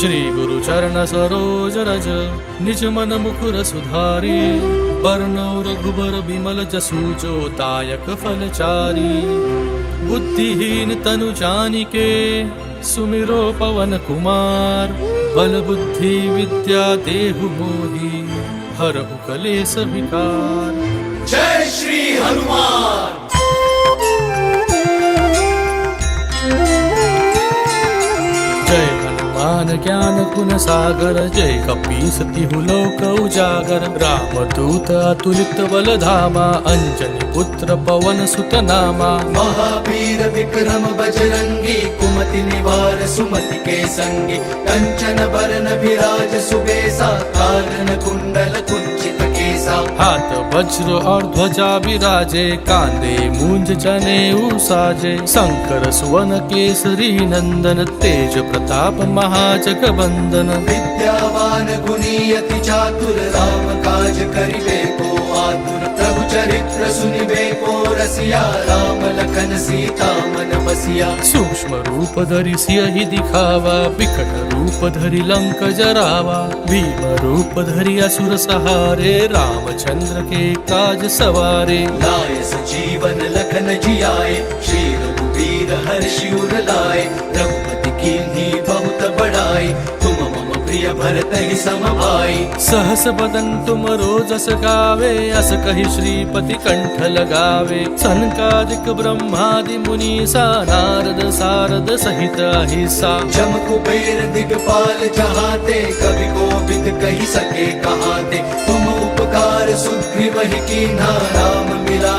चरण सरोज रज। निज मन मुकुर सुधारी। बरनौ रघुबर बिमल जसु जो दायक फलचारी। बुद्धिहीन तनु जानिके सुमिरो पवन कुमार। बल बुद्धि विद्या देहु मोहि हरहु कलेस विकार। जय श्री हनुमान ज्ञान गुण सागर जय कपी सती लोक उजागर राम दूत अतुलित बल धामा अंजनी पुत्र पवन सुत नामा महावीर विक्रम बजरंगी कुमति निवार सुमति के संगी कंचन बरन विराज सुबेसा कानन कुंडल कुंचित केसा हाथ वज्र और ध्वजा विराजे, कांदे मूंज चने साजे शंकर सुवन केसरी नंदन, तेज प्रताप महाजग बंदन विद्यावान गुणीयति चातुर, राम काज करिबे को। आतुर प्रभु चरित्र सुनिबे को रसिया राम लखन सीता मन बसिया सूक्ष्म रूप धरि सियहि दिखावा विकट रूप धरि लंक जरावा भीम रूप धरि असुर सहारे रामचंद्र के काज सवारे लाय जीवन लखन जियाए श्री रघुवीर हर्षि उर लाए मम प्रिय भरत ही सहस बदन तुम रोजस गावे अस कही श्रीपति कंठ लगावे। सनकादिक ब्रह्मादि मुनीसा नारद सारद सहित अहिसा। जम कुबेर दिगपाल जहाते कवि कोविद कही सके कहाते। तुम उपकार सुग्रीव ही राजपद दीन्हा तुम्हरो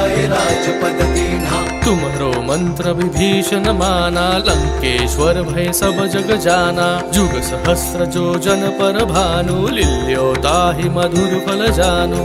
मंत्र विभीषण माना लंकेश्वर भय सब जग जाना। जुग सहस्र जो जन पर भानु लिल्यो ताहि मधुर फल जानु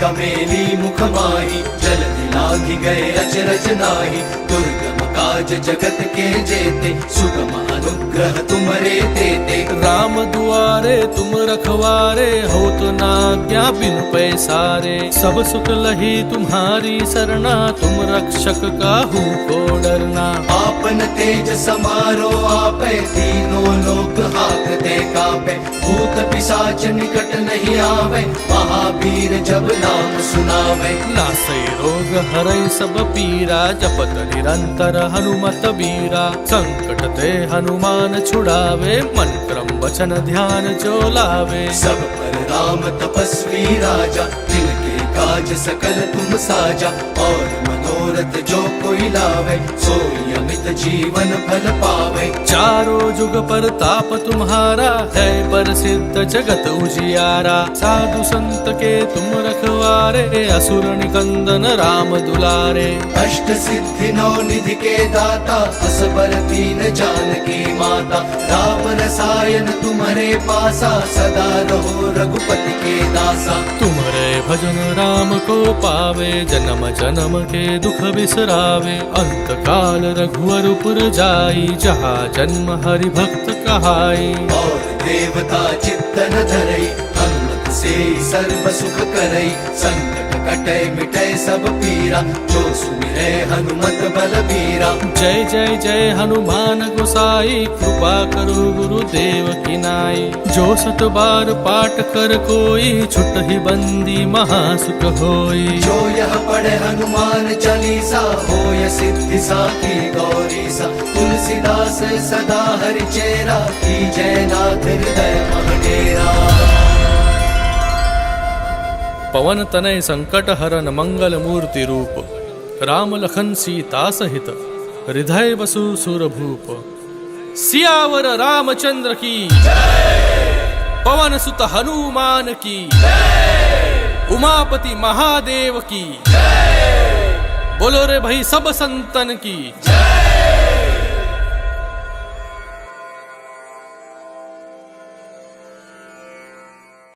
कमेली मुख माही जल दिलाघि गए अचरज नाही। दुर्गम काज जगत के जेते सुगम अनुग्रह तुम्हारे देते। राम दुआरे तुम रखवारे हो तो नाज्ञा बिन पैसारे। सब सुख लही तुम्हारी सरना तुम रक्षक का काहू को डरना। आपन तेज समारो आपे तीनों लोक हाकते कापे। भूत पिशाच निकट नहीं आवे महावीर जब नाम सुनावे। नासै रोग हरै सब पीरा जपत निरंतर हनुमत बीरा। संकट ते हनुमान छुड़ावे मन क्रम वचन ध्यान जो लावे। सब पर राम तपस्वी राजा जिनके काज सकल तुम साजा और मनोरथ जो कोई लावे सोई अमित जीवन फल पावे। चारों जुग पर ताप तुम्हारा है पर सिद्ध जगत उजियारा। साधु संत के तुम रखवारे असुर निकंदन राम दुलारे। अष्ट सिद्धि नौ निधि के दाता असबर तीन राम रसायन तुम्हारे पासा सदा रहो रघुपति के दासा। तुम्हारे भजन राम को पावे जन्म जन्म के दुख बिसरावे। अंत काल रघुवर पुर जाई जहाँ जन्म हरि भक्त कहाई। और देवता चित्तन धरई हनुमत से सर्व सुख करई। संकट कटे मिटे सब पीरा जो सुमिरै हनुमत बल बीरा जय जय जय हनुमान गोसाई कृपा करो गुरुदेव की नाई। जो सत बार पाठ कर कोई छुट ही बंदी महासुख होई। जो यह पढ़े हनुमान चालीसा होय सिद्धि साखी गौरी सा तुलसीदास सदा हरि चेरा की जय नाथ हृदय महडेरा। पवन तनय संकट हरन मंगल मूर्ति रूप। राम लखन सीता सहित। हृदय बसु सुरभूप। सियावर रामचंद्र की पवन सुत हनुमान की उमापति महादेव की बोलो रे भाई सब संतन की